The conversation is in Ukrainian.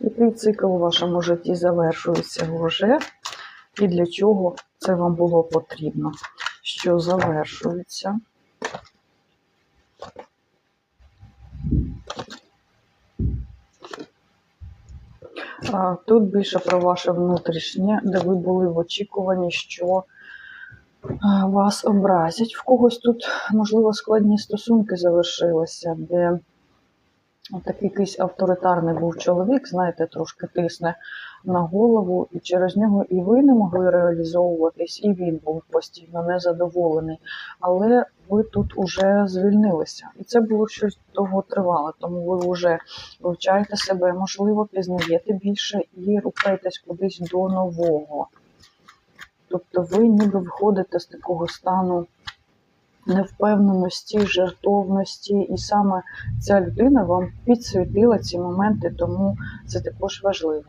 Який цикл у вашому житті завершується вже, і для чого це вам було потрібно? Що завершується? Тут більше про ваше внутрішнє, де ви були в очікуванні, що вас образять. В когось тут, можливо, складні стосунки завершилися, де такий якийсь авторитарний був чоловік, знаєте, трошки тисне на голову, і через нього і ви не могли реалізовуватись, і він був постійно незадоволений. Але ви тут уже звільнилися. І це було щось довготривале, тому ви вже вивчаєте себе, можливо, пізнаєте більше і рухаєтесь кудись до нового. Тобто ви ніби виходите з такого стану невпевненості, жертовності, і саме ця людина вам підсвітила ці моменти, тому це також важливо.